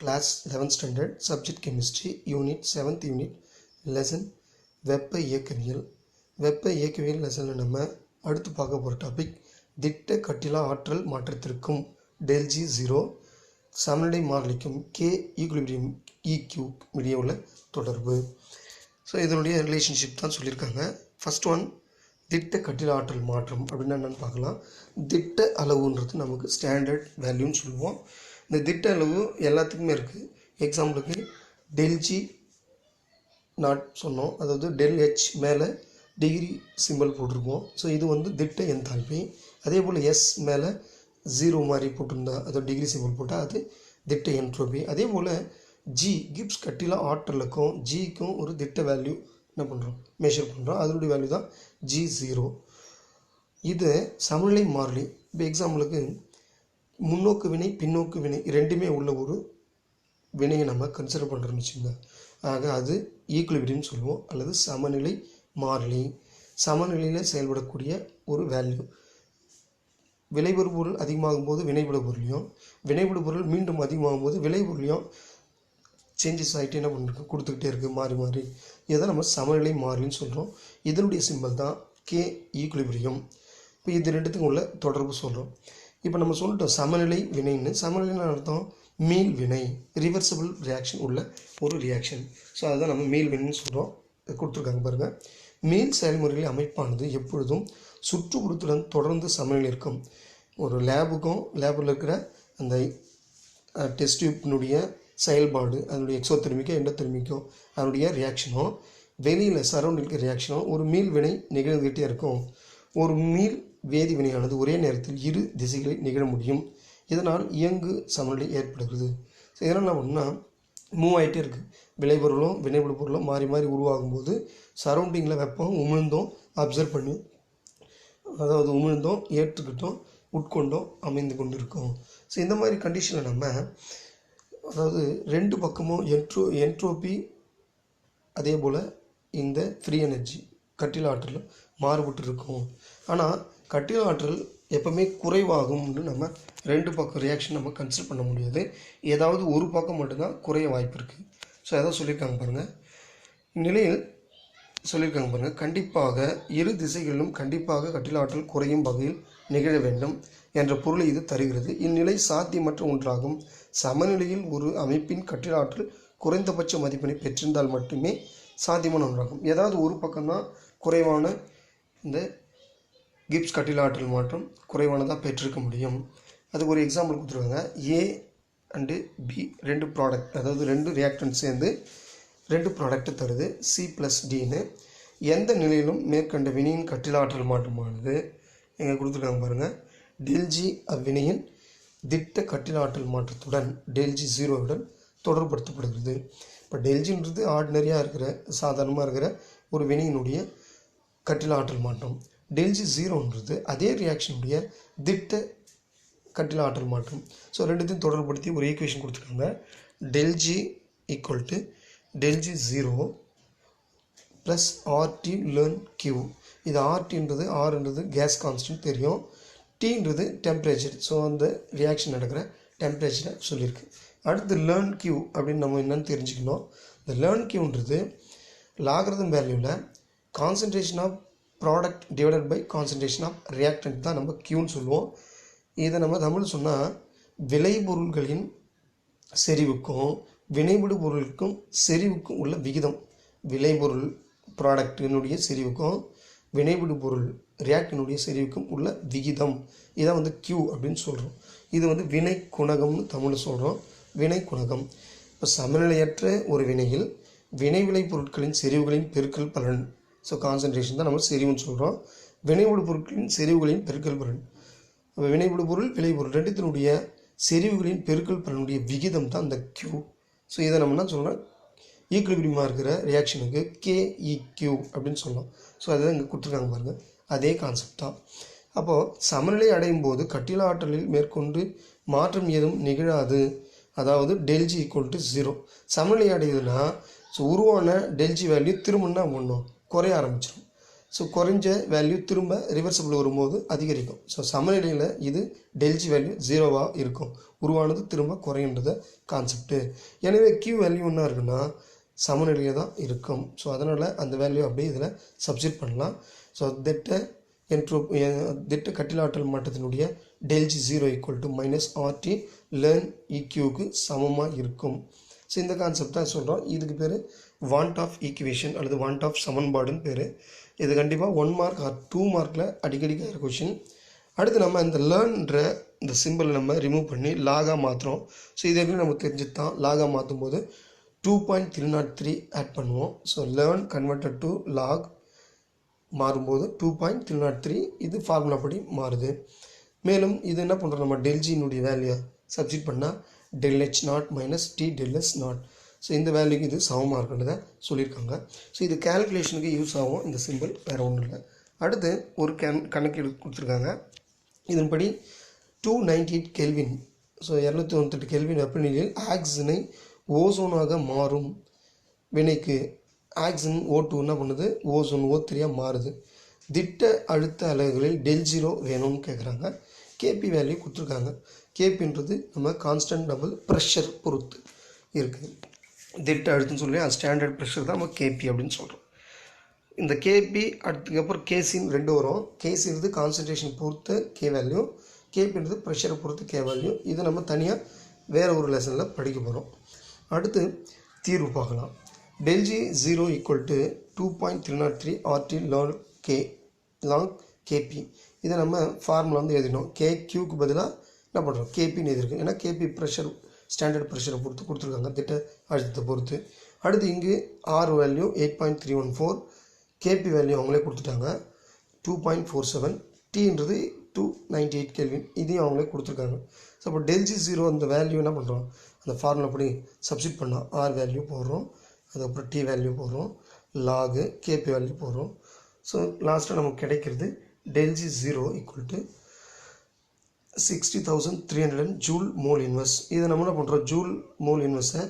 Class 11th standard subject chemistry unit seventh unit lesson வெப்ப இயக்கவியல். வெப்ப இயக்கவியல் லெசனில் நம்ம அடுத்து பார்க்க போகிற டாபிக் திட்ட கட்டிலா ஆற்றல் மாற்றத்திற்கும் டெல்ஜி ஜீரோ சமநிலை மாறிலிக்கும் கே ஈக்குலிபிரியம் இக்யூ இடையே உள்ள தொடர்பு. ஸோ இதனுடைய ரிலேஷன்ஷிப் தான் சொல்லியிருக்காங்க. ஃபர்ஸ்ட் ஒன் திட்ட கட்டில ஆற்றல் மாற்றம். அப்படின்னா என்னென்னு பார்க்கலாம். திட்ட அளவுன்றது நமக்கு ஸ்டாண்டர்ட் வேல்யூன்னு சொல்லுவோம். இந்த திட்ட அளவு எல்லாத்துக்குமே இருக்குது எக்ஸாம்பிளுக்கு டெல்ஜி நாட் சொன்னோம். அதாவது டெல் ஹெச் மேலே டிகிரி சிம்பிள் போட்டிருக்கோம். ஸோ இது வந்து திட்ட என்தால்பி. அதே போல் எஸ் மேலே ஜீரோ மாதிரி போட்டிருந்தா அதாவது டிகிரி சிம்பிள் போட்டால் அது திட்ட என்ட்ரோபி அதே போல் ஜி கிப்ஸ் கட்டில ஆற்றலுக்கும் ஜிக்கும் ஒரு திட்ட வேல்யூ என்ன பண்ணுறோம் மெஷர் பண்ணுறோம் அதனுடைய வேல்யூ தான் ஜி ஜீரோ இது சமநிலை மாறிலி. இப்போ எக்ஸாம்பிளுக்கு முன்னோக்கு வினை பின்னோக்கு வினை ரெண்டுமே உள்ள ஒரு வினையை நம்ம கன்சிடர் பண்ணுறோம்னு வச்சுக்கோங்க. ஆக அது ஈக்குலிபிரியம் சொல்லுவோம். அல்லது சமநிலை மாறிலி. சமநிலையில் செயல்படக்கூடிய ஒரு வேல்யூ விளைபொரு பொருள் அதிகமாகும் போது வினைபடு பொருளையும் வினைபடு பொருள் மீண்டும் அதிகமாகும் போது விளைபொருளையும் சேஞ்சஸ் ஆகிட்டு என்ன பண்ணிருக்கு கொடுத்துக்கிட்டே இருக்குது மாறி மாறி. இதை நம்ம சமநிலை மாறிலின்னு சொல்கிறோம் இதனுடைய சிம்பிள் தான் கே ஈக்குலிபிரியம் இப்போ இது ரெண்டுத்துக்கும் உள்ள தொடர்பு சொல்கிறோம் இப்போ நம்ம சொல்லிட்டோம் சமநிலை வினைன்னு. சமநிலைன்னு அர்த்தம்? மீள் வினை. ரிவர்சபிள் ரியாக்ஷன் உள்ள ஒரு ரியாக்ஷன் ஸோ அதுதான் நம்ம மீள் வினைன்னு சொல்கிறோம் கொடுத்துருக்காங்க பாருங்கள் மீள் செயல்முறைகளில் அமைப்பானது எப்பொழுதும் சுற்றுப்புறத்துடன் தொடர்ந்து சமநிலை இருக்கும். ஒரு லேபுக்கும் லேபில் இருக்கிற அந்த டெஸ்ட் டியூப்னுடைய செயல்பாடு அதனுடைய எக்ஸோதெர்மிக்கோ எண்டோதெர்மிக்கோ அதனுடைய ரியாக்ஷனும் வெளியில் சரௌண்டிங்க்கு ரியாக்ஷனும் ஒரு மீள் வினை நிகழ்ந்துகிட்டே இருக்கும். ஒரு மீள் வேதி வினையானது ஒரே நேரத்தில் இரு திசைகளில் நிகழ முடியும். இதனால் இயங்கு சமநிலை ஏற்படுகிறது. ஸோ இதனால் என்ன பண்ணால் மூவ் ஆகிட்டே இருக்குது விளைபொருளும் வினைபடு பொருளும் மாறி மாறி உருவாகும் போது சரௌண்டிங்கில் வெப்பம் உமிழ்ந்தோம் அப்சர்வ் பண்ணி அதாவது உமிழ்ந்தோம் ஏற்றுக்கிட்டோம் உட்கொண்டோம் அமைந்து கொண்டு இருக்கோம் ஸோ இந்த மாதிரி கண்டிஷனில் நம்ம அதாவது ரெண்டு பக்கமும் என்ட்ரோ என்ட்ரோபி அதே போல் இந்த ஃப்ரீ எனர்ஜி கட்டில ஆற்றலும் மாறுபட்டு இருக்கும் ஆனால் கட்டில் ஆற்றல் எப்பவுமே குறைவாகும்னு நம்ம ரெண்டு பக்கம் ரியாக்ஷன் நம்ம கன்சிடர் பண்ண முடியாது. ஏதாவது ஒரு பக்கம் மட்டும்தான் குறைய வாய்ப்பு இருக்குது ஸோ அதான் சொல்லியிருக்காங்க பாருங்கள் இந்நிலையில் சொல்லியிருக்காங்க பாருங்கள் கண்டிப்பாக இரு திசைகளிலும் கண்டிப்பாக கட்டில் ஆற்றல் குறையும் வகையில் நிகழ வேண்டும் என்ற பொருளை இது தருகிறது. இந்நிலை சாத்தியமற்ற ஒன்றாகும். சமநிலையில் ஒரு அமைப்பின் கட்டில் ஆற்றல் குறைந்தபட்ச மதிப்பினை பெற்றிருந்தால் மட்டுமே சாத்தியமான ஒன்றாகும். ஏதாவது ஒரு பக்கம்தான் குறைவான இந்த கிப்ஸ் கட்டில ஆற்றல் மாற்றம் குறைவானதாக பெற்றிருக்க முடியும். அதுக்கு ஒரு எக்ஸாம்பிள் கொடுத்துருக்காங்க. ஏ அண்டு பி ரெண்டு ப்ராடக்ட் அதாவது ரெண்டு ரியாக்டன் சேர்ந்து ரெண்டு ப்ராடக்ட்டு தருது. சி ப்ளஸ் டின்னு எந்த நிலையிலும் மேற்கண்ட வினையின் கட்டில ஆற்றல் மாற்றமானது எங்கே கொடுத்துருக்காங்க பாருங்கள் டெல்ஜி அவ்வினையின் திட்ட கட்டில ஆற்றல் மாற்றத்துடன் டெல்ஜி ஜீரோவுடன் தொடர்படுத்தப்படுகிறது இப்போ டெல்ஜின்றது ஆர்டினரியாக இருக்கிற சாதாரணமாக இருக்கிற ஒரு வினையினுடைய கட்டில ஆற்றல் மாற்றம். டெல்ஜி ஜீரோன்றது அதே ரியாக்ஷனுடைய திட்ட கட்டில ஆற்றல் மாற்றம். ஸோ ரெண்டுத்தையும் தொடர்படுத்தி ஒரு ஈக்குவேஷன் கொடுத்துருக்காங்க. Del G equal to del G zero plus RT ln Q இது ஆர்டின்றது ஆர்ன்றது கேஸ் கான்ஸ்டன்ட் தெரியும். டீன்றது டெம்பரேச்சர் ஸோ அந்த ரியாக்ஷன் நடக்கிற டெம்பரேச்சரை சொல்லியிருக்கு. அடுத்து லேர்ன் கியூ அப்படின்னு நம்ம என்னென்னு தெரிஞ்சுக்கணும். இந்த லேர்ன் கியூன்றது லாகிரதம் வேல்யூவில் concentration of product divided by concentration of reactant தான் நம்ம கியூன்னு சொல்லுவோம். இதை நம்ம தமிழ் சொன்னால் விளைபொருள்களின் செறிவுக்கும் வினைபடு பொருளுக்கும் செறிவுக்கும் உள்ள விகிதம். விளைபொருள் ப்ராடக்டினுடைய செறிவுக்கும் வினைபடு பொருள் ரியாக்டினுடைய செறிவுக்கும் உள்ள விகிதம். இதை வந்து கியூ அப்படின்னு சொல்கிறோம் இது வந்து வினை குணகம்னு தமிழில் சொல்கிறோம் வினை குணகம். இப்போ சமநிலையற்ற ஒரு வினையில் வினை விளை பொருட்களின் செறிவுகளின் பெருக்கல் பலன் ஸோ கான்சன்ட்ரேஷன் தான் நம்ம செறிவுன்னு சொல்கிறோம் வினைவுடு பொருட்களின் செறிவுகளின் பெருக்கல் பலன். வினைவுடு பொருள் விளைபொருள் ரெண்டுத்தினுடைய செறிவுகளின் பெருக்கல் பலனுடைய விகிதம் தான் அந்த கியூ ஸோ இதை நம்ம என்ன சொல்கிறோம் ஈக்குலிபிரியமாக இருக்கிற ரியாக்ஷனுக்கு கேஇக்யூ அப்படின்னு சொல்லலாம். ஸோ அதுதான் இங்கே கொடுத்துருக்காங்க பாருங்கள் அதே கான்செப்ட் தான். அப்போது சமநிலை அடையும் போது கட்டில ஆற்றலில் மேற்கொண்டு மாற்றம் ஏதும் நிகழாது. அதாவது டெல்ஜி ஈக்குவல் டு ஜீரோ சமநிலை அடையுதுன்னா ஸோ உருவான டெல்ஜி வேல்யூ திரும்பினா ஒன்றும் குறைய ஆரம்பிச்சிடும் ஸோ குறைஞ்ச வேல்யூ திரும்ப ரிவர்சபிள் வரும்போது அதிகரிக்கும். ஸோ சமநிலையில் இது டெல்ஜி வேல்யூ ஜீரோவாக இருக்கும். உருவானது திரும்ப குறையுன்றத கான்செப்ட்டு எனவே கியூ வேல்யூ என்ன இருக்குன்னா சமநிலையில் தான் இருக்கும். ஸோ அதனால் அந்த வேல்யூ அப்படியே இதில் சப்ஜெக்ட் பண்ணலாம். ஸோ திட்ட என்ட்ரோ திட்ட கட்டிலாற்றல் மாற்றத்தினுடைய del G zero equal to minus RT ln இக்யூவுக்கு சமமாக இருக்கும். ஸோ இந்த கான்செப்ட் தான் சொல்கிறோம் இதுக்கு பேர் வாண்ட் ஆஃப் ஈக்குவேஷன் அல்லது வாண்ட் ஆஃப் சமன்பாடுன்னு பேர். இது கண்டிப்பாக ஒன் மார்க் ஆர் டூ மார்க்கில் அடிக்கடி கேட்குற கொஷின் அடுத்து நம்ம இந்த லேர்ன்ற இந்த சிம்பிளை நம்ம ரிமூவ் பண்ணி லாகாக மாற்றுறோம் ஸோ இது எப்படி நமக்கு தெரிஞ்சு தான் லாகாக மாற்றும் போது two point three nought three add பண்ணுவோம். So ln converted to log மாறும்போது two point three nought three இது ஃபார்முலா படி மாறுது. மேலும் இது என்ன பண்ணுறோம் நம்ம டெல்ஜியினுடைய வேல்யூ சப்ஜெக்ட் பண்ணால் del H nought minus T del S nought so இந்த வேல்யூக்கு இது சமமாக இருக்குன்றத சொல்லியிருக்காங்க. ஸோ இது கேல்குலேஷனுக்கு யூஸ் ஆகும். இந்த சிம்பிள் வேறு ஒன்றும் இல்லை. அடுத்து ஒரு கேன் கணக்கு கொடுத்துருக்காங்க. இதன்படி two ninety eight kelvin so இரநூத்தி தொண்ணூத்தெட்டு கெல்வின் வெப்பநிலையில் ஆக்சினை ஓசோனாக மாறும் வினைக்கு. ஆக்சின் ஓ டூ என்ன பண்ணுது? ஓசோன் ஓ த்ரீயாக மாறுது. திட்ட அழுத்த அலகுகளில் டெல் ஜீரோ வேணும்னு கேட்குறாங்க கேபி வேல்யூ கொடுத்துருக்காங்க. கேபின்றது நம்ம கான்ஸ்டன்ட் டபுள் ப்ரெஷர் பொறுத்து இருக்குது. திட்ட அடுத்துன்னு சொல்லி அது ஸ்டாண்டர்ட் ப்ரெஷர் தான் நம்ம கேபி அப்படின்னு சொல்கிறோம் இந்த கேபி அதுக்கப்புறம் கேசின்னு ரெண்டு வரும். கேசின்றது கான்சன்ட்ரேஷன் பொறுத்த கே வேல்யூ கேபின்றது ப்ரெஷரை பொறுத்து கே வேல்யூ இதை நம்ம தனியாக வேறு ஒரு லெசனில் படிக்க போகிறோம் அடுத்து தீர்வு பார்க்கலாம். Del G zero equal to two point three nought three RT log K log KP இதை நம்ம ஃபார்முலா வந்து எழுதினோம். கே கியூக்கு பதிலாக என்ன பண்ணுறோம் கேபின்னு எழுதிருக்கு ஏன்னா கேபி ப்ரெஷர் ஸ்டாண்டர்ட் ப்ரெஷரை பொறுத்து கொடுத்துருக்காங்க. திட்ட அழுத்தத்தை பொறுத்து. அடுத்து இங்கு R value eight point three one four KP value அவங்களே கொடுத்துட்டாங்க. டூ பாயிண்ட் ஃபோர் செவன் டீன்றது டூ நைன்டி எயிட் கேள்வின் இதையும் அவங்களே கொடுத்துருக்காங்க. ஸோ அப்போ டெல்ஜி ஜீரோ அந்த வேல்யூ என்ன பண்ணுறோம் அந்த ஃபார்முலா படி சப்ஸ்டிட் பண்ணால் ஆர் வேல்யூ போடுறோம். அதுக்கப்புறம் டி வேல்யூ போடுறோம். லாகு கேபி வேல்யூ போடுறோம். ஸோ லாஸ்ட்டாக நமக்கு கிடைக்கிறது del G zero equal to sixty thousand three hundred and joule mole inverse இதை நம்ம என்ன பண்ணுறோம் ஜூல் மோல் இன்வெஸ்ட்டை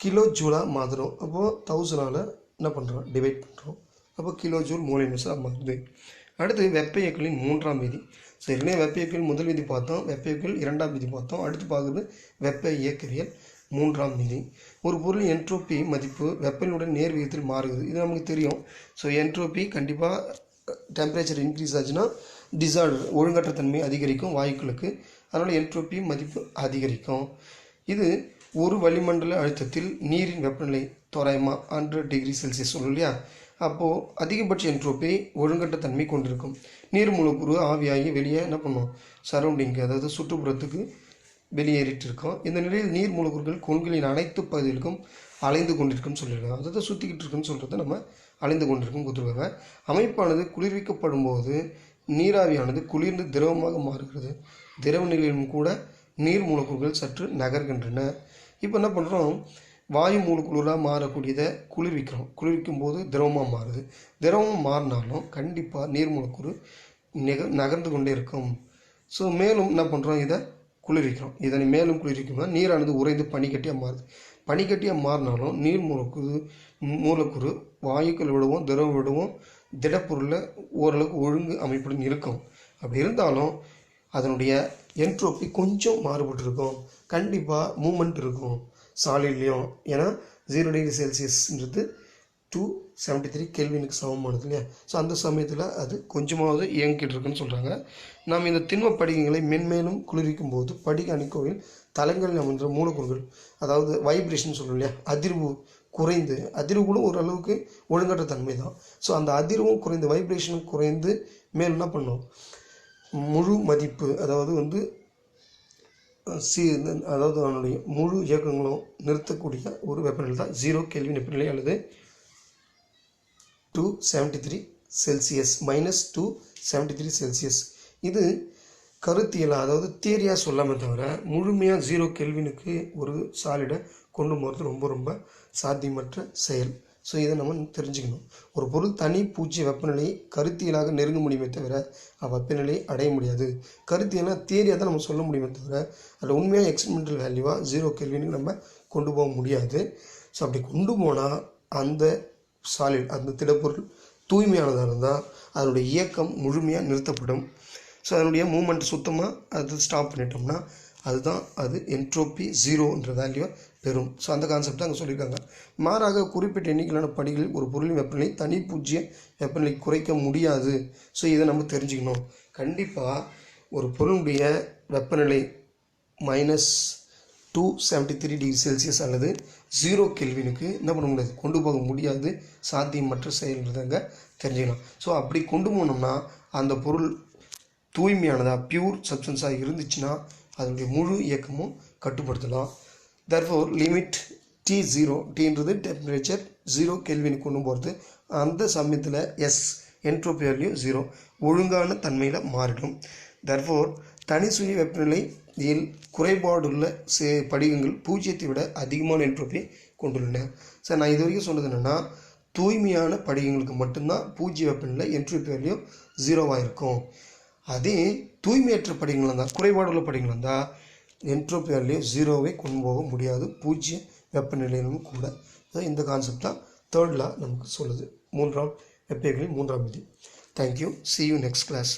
கிலோ ஜூலாக மாற்றுறோம் அப்போது தௌசண்டால் என்ன பண்ணுறோம் டிவைட் பண்ணுறோம் அப்போ கிலோ ஜூல் மோல் இன்வெஸ்ட்டாக மாறுது. அடுத்து வெப்ப இயக்கலின் மூன்றாம் விதி. ஸோ ஏற்கனவே வெப்ப இயக்கல் முதல் விதி பார்த்தோம். வெப்ப இயக்கல் இரண்டாம் விதி பார்த்தோம். அடுத்து பார்க்குறது வெப்ப இயக்கவியல் மூன்றாம் விதி. ஒரு பொருள் என்ட்ரோபி மதிப்பு வெப்பநிலையுடன் நேர் விகிதத்தில் மாறுகிறது. இது நமக்கு தெரியும். ஸோ என்ட்ரோபி கண்டிப்பாக டெம்பரேச்சர் இன்க்ரீஸ் ஆச்சுன்னா டிசார்டர் ஒழுங்கற்ற தன்மை அதிகரிக்கும் வாயுக்களுக்கு. அதனால் என்ட்ரோபி மதிப்பு அதிகரிக்கும். இது ஒரு வளிமண்டல அழுத்தத்தில் நீரின் வெப்பநிலை தோராயமாக ஹண்ட்ரட் டிகிரி செல்சியஸ் சொல்லும் இல்லையா? அப்போது அதிகபட்ச என்ட்ரோப்பி ஒழுங்கற்ற தன்மை கொண்டிருக்கும். நீர் மூலக்கூறு ஆவியாகி வெளியே என்ன பண்ணும்? சரௌண்டிங்க்கு அதாவது சுற்றுப்புறத்துக்கு வெளியேறிட்டு இருக்கோம் இந்த நிலையில் நீர் மூலக்கூறுகள் கொள்கையின் அனைத்து பகுதிகளுக்கும் அலைந்து கொண்டிருக்கும் சொல்லிடலாம் அதாவது சுற்றிக்கிட்டு இருக்குன்னு சொல்கிறத நம்ம அலைந்து கொண்டிருக்கும் கொடுத்துருக்காங்க. அமைப்பானது குளிர்விக்கப்படும் போது நீராவியானது குளிர்ந்து திரவமாக மாறுகிறது. திரவ நிலையிலும் கூட நீர் மூலக்கூறுகள் சற்று நகர்கின்றன. இப்போ என்ன பண்ணுறோம் வாயு மூலக்கூறுகளாக மாறக்கூடியதை குளிர்விக்கிறோம். குளிர்விக்கும் போது திரவமாக மாறுது. திரவம் மாறினாலும் கண்டிப்பாக நீர் மூலக்கூறு நிக நகர்ந்து கொண்டே இருக்கும். ஸோ மேலும் என்ன பண்ணுறோம் இதை குளிர்விக்கிறோம். இதனை மேலும் குளிர்விக்கும்போது நீரானது உறைந்து பனிக்கட்டியாக மாறுது. பனிக்கட்டியாக மாறினாலும் நீர் மூலக்கூறு மூலக்கூறு வாயுக்கள் விடவும் திரவம் விடவும். திடப்பொருளில் ஓரளவுக்கு ஒழுங்கு அமைப்புடன் இருக்கும். அப்படி இருந்தாலும் அதனுடைய என்ட்ரோப்பி கொஞ்சம் மாறுபட்டிருக்கும். கண்டிப்பாக மூமெண்ட் இருக்கும் சாலிட்லேயும். ஏன்னா ஜீரோ டிகிரி செல்சியஸ்ன்றது டூ செவன்ட்டி த்ரீ கெல்வினுக்கு சமமானது இல்லையா? ஸோ அந்த சமயத்தில் அது கொஞ்சமாவது இயங்கிட்டு இருக்குன்னு சொல்கிறாங்க நாம் இந்த திண்ம படிகங்களை மென்மேலும் குளிர்விக்கும் போது படிக அணிக்கோவில் தலங்களில் அமைந்த மூலக்கூறுகள் அதாவது வைப்ரேஷன் சொல்கிறோம் இல்லையா? அதிர்வு குறைந்து அதிர்வு கூட ஓரளவுக்கு ஒழுங்கற்ற தன்மை தான் ஸோ அந்த அதிர்வும் குறைந்து வைப்ரேஷனும் குறைந்து மேல் என்ன பண்ணும்? முழு மதிப்பு அதாவது வந்து சி அதாவது அதனுடைய முழு இயக்கங்களும் நிறுத்தக்கூடிய ஒரு வெப்பநிலை தான். ஜீரோ கேள்வி வெப்பநிலை அல்லது two seventy three celsius minus two seventy three celsius இது கருத்தியலாக அதாவது தியரியாக சொல்லாமல் தவிர முழுமையாக ஜீரோ கெல்வினுக்கு ஒரு சாலிடை கொண்டு போகிறது ரொம்ப ரொம்ப சாத்தியமற்ற செயல். ஸோ இதை நம்ம தெரிஞ்சுக்கணும். ஒரு பொருள் தனி பூச்சி வெப்பநிலையை கருத்தியலாக நெருங்க முடியுமே தவிர வெப்பநிலையை அடைய முடியாது. கருத்தியெல்லாம் தியரியாக தான் நம்ம சொல்ல முடியுமே தவிர அதில் உண்மையாக எக்ஸ்பெரிமெண்டல் வேல்யூவாக ஜீரோ கேள்வின்னு நம்ம கொண்டு போக முடியாது. ஸோ அப்படி கொண்டு போனால் அந்த சாலிட் அந்த திடப்பொருள் தூய்மையானதாக இருந்தால் அதனுடைய இயக்கம் முழுமையாக நிறுத்தப்படும். ஸோ அதனுடைய மூமெண்ட் சுத்தமாக அது ஸ்டாப் பண்ணிட்டோம்னா அதுதான் அது என்ட்ரோபி ஜீரோன்ற வேல்யூவை பெறும். ஸோ அந்த கான்செப்ட் தான் அங்கே சொல்லியிருக்காங்க. மாறாக குறிப்பிட்ட எண்ணிக்கையிலான படிகளில் ஒரு பொருளின் வெப்பநிலை தனி பூஜ்ஜிய வெப்பநிலை குறைக்க முடியாது. ஸோ இதை நம்ம தெரிஞ்சுக்கணும். கண்டிப்பாக ஒரு பொருளுடைய வெப்பநிலை minus two seventy three degree Celsius அல்லது ஜீரோ கெல்வினுக்கு என்ன பண்ண முடியாது? கொண்டு போக முடியாது. சாத்தியமற்ற செயல்ன்றதாங்க தெரிஞ்சுக்கலாம். ஸோ அப்படி கொண்டு போனோம்னா அந்த பொருள் தூய்மையானதாக பியூர் சப்ஸ்டன்ஸாக இருந்துச்சுன்னா அதனுடைய முழு இயக்கமும் கட்டுப்படுத்தலாம். தர்ஃபோர் லிமிட் டி ஜீரோ டீன்றது டெம்பரேச்சர் ஜீரோ கெல்வினுக்கு கொண்டு போகிறது அந்த சமயத்தில் எஸ் என்ட்ரோபி ஜீரோ ஒழுங்கான தன்மையில் மாறிடும். தர்ஃபோர் தனி சுய வெப்பநிலையில் குறைபாடுள்ள சே படிகங்கள் பூஜ்ஜியத்தை விட அதிகமான என்ட்ரோப்பியை கொண்டுள்ளன. சார் நான் இது வரைக்கும் சொன்னது என்னென்னா தூய்மையான படிகங்களுக்கு மட்டும்தான் பூஜ்ஜிய வெப்பநிலை என்ட்ரோபி ஜீரோவாக இருக்கும் அதே தூய்மையற்ற படிகங்கள் இருந்தால் குறைபாடுள்ள படிகங்கள் இருந்தால் என்ட்ரோபி ஜீரோவை கொண்டு போக முடியாது. பூஜ்ஜிய வெப்பநிலையிலும் கூட. ஸோ இந்த கான்செப்ட் தான் தேர்ட் லா நமக்கு சொல்லுது. மூன்றாம் வெப்பநிலை மூன்றாம் விதி. Thank you see you next class